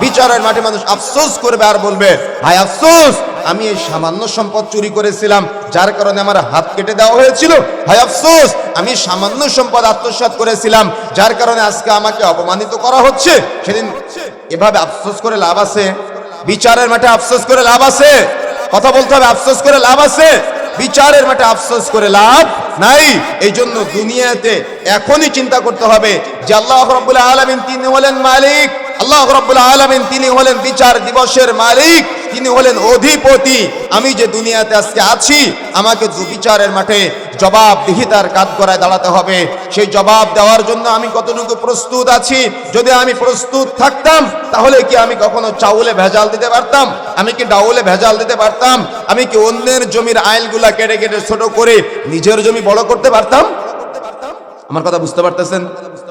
বিচারের মাঠে মানুষ আফসোস করবে আর বলবে, হায় আফসোস, আমি এই সামান্য সম্পদ চুরি করেছিলাম, যার কারণে আমার হাত কেটে দেওয়া হয়েছিল। হায় আফসোস, আমি সামান্য সম্পদ আত্মসাৎ করেছিলাম, যার কারণে আজকে আমাকে অপমানিত করা হচ্ছে। সেদিন এভাবে আফসোস করে লাভ আছে। বিচারের মাঠে আফসোস করে লাভ আছে। কথা বলতে হবে, আফসোস করে লাভ আছে। বিচারের মাঠে আফসোস করে লাভ নাই। এই জন্য দুনিয়াতে এখনই চিন্তা করতে হবে যে আল্লাহ রব্বুল আলমিন তিনি হলেন মালিক। আল্লাহ রব্বুল আলমিন তিনি হলেন বিচার দিবসের মালিক। তিনি হলেন অধিপতি। আমি যে দুনিয়াতে আজকে আছি, আমাকে দু বিচারের মাঠে জবাবদিহিতার কাজ করায় দাঁড়াতে হবে। সেই জবাব দেওয়ার জন্য আমি কতটুকু প্রস্তুত আছি, যদি আমি প্রস্তুত থাকতাম, তাহলে কি আমি কখনো চাউলে ভেজাল দিতে পারতাম? আমি কি ডাউলে ভেজাল দিতে পারতাম? আমি কি অন্যের জমির আইলগুলা কেটে কেটে ছোট করে নিজের জমি বড় করতে পারতাম? আমার কথা বুঝতে পারতেছেন?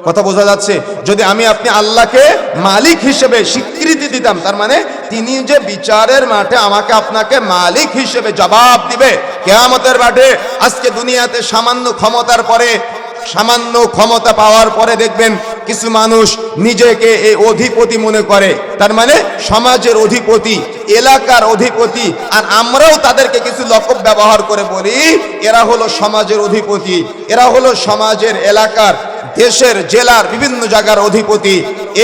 কথা বোঝা যাচ্ছে, যদি আমি আপনি আল্লাহকে মালিক হিসেবে স্বীকৃতি দিতাম, তার মানে তিনি যে বিচারের মাঠে আমাকে আপনাকে মালিক হিসেবে জবাব দিবে, কেয়ামতের মাঠে, আজকে দুনিয়াতে সামান্য ক্ষমতার পরে, সামান্য ক্ষমতা পাওয়ার পরে দেখবেন কিছু মানুষ নিজেকে এই অধিপতি মনে করে। তার মানে সমাজের অধিপতি, এলাকার অধিপতি, আর আমরাও তাদেরকে কিছু লকব ব্যবহার করে বলি, এরা হলো সমাজের অধিপতি, এরা হলো সমাজের এলাকার, দেশের, জেলার বিভিন্ন জায়গার অধিপতি।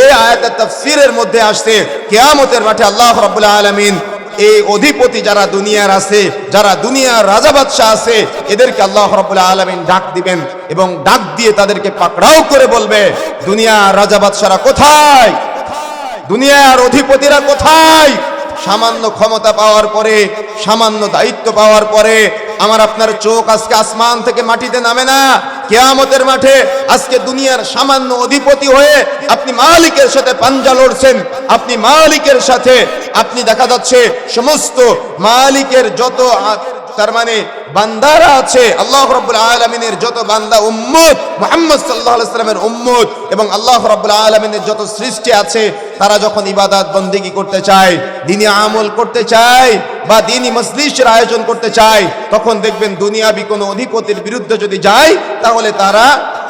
এই আয়াতের তাফসীরের মধ্যে আসছে, কেয়ামতের মাঠে আল্লাহ রাব্বুল আলামিন এই অধিপতি যারা দুনিয়ার আছে, যারা দুনিয়ার রাজা বাদশাহ আছে, এদেরকে আল্লাহ রাব্বুল আলামিন ডাক দিবেন এবং ডাক দিয়ে তাদেরকে পাকড়াও করে বলবে, দুনিয়ার রাজা বাদশারা কোথায়? দুনিয়ার অধিপতিরা কোথায়? সামান্য ক্ষমতা পাওয়ার পরে, সামান্য দায়িত্ব পাওয়ার পরে, আমার আপনার চোখ আজকে আসমান থেকে মাটিতে নামে না। কেয়ামতের মাঠে আজকে দুনিয়ার সামান্য অধিপতি হয়ে আপনি মালিকের সাথে পাঞ্জা লড়ছেন, আপনি মালিকের সাথে আপনি দেখা যাচ্ছে সমস্ত মালিকের যত তার মানে বান্দারা আছে, আল্লাহ রাব্বুল আলামিনের যত বান্দা উম্মত, মুহাম্মদ আলাইহি সাল্লামের উম্মত এবং আল্লাহ রাব্বুল আলামিনের যত সৃষ্টি আছে, তারা যখন ইবাদত বন্দেগি করতে চায়, দিনী আমল করতে চায় বা দিনী মজলিসের আয়োজন করতে চায়, তখন দেখবেন দুনিয়াবি কোনো অধিপতির বিরুদ্ধে যদি যায়, তাহলে তারা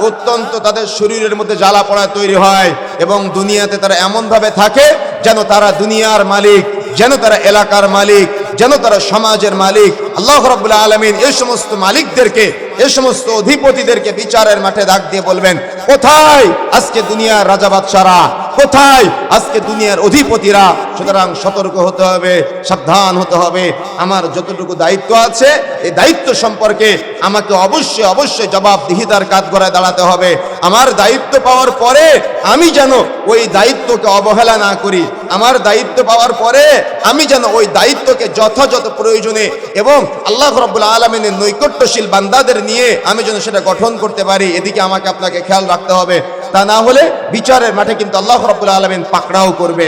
অত্যন্ত তাদের শরীরের মধ্যে জ্বালা পড়া তৈরি হয় এবং দুনিয়াতে তারা এমনভাবে থাকে যেন তারা দুনিয়ার মালিক, যেন তারা এলাকার মালিক যেন তারা সমাজের মালিক। আল্লাহ রবুল্লা আলমিন এই সমস্ত মালিকদেরকে এই সমস্ত অধিপতিদেরকে বিচারের মাঠে ডাক দিয়ে বলবেন, কোথায় আজকে দুনিয়ার রাজা বাদশারা কোথায়? আজকে দুনিয়ার অধিপতিরা, সুতরাং সতর্ক হতে হবে, সাবধান হতে হবে। আমার যতটুকু দায়িত্ব আছে, এই দায়িত্ব সম্পর্কে আমাকে অবশ্যই অবশ্যই জবাবদিহিতার কাজ গড়ায় দাঁড়াতে হবে। আমার দায়িত্ব পাওয়ার পরে আমি যেন ওই দায়িত্বকে অবহেলা না করি। আমার দায়িত্ব পাওয়ার পরে আমি যেন ওই দায়িত্বকে যথাযথ প্রয়োজনে এবং আল্লাহ রব্বুল আলমিনের নৈকট্যশীল বান্দাদের নিয়ে আমি যেন সেটা গঠন করতে পারি। এদিকে আমাকে আপনাকে খেয়াল রাখতে হবে। তা না হলে বিচারের মাঠে কিন্তু আল্লাহ রব্বুল আলমিন পাকড়াও করবে।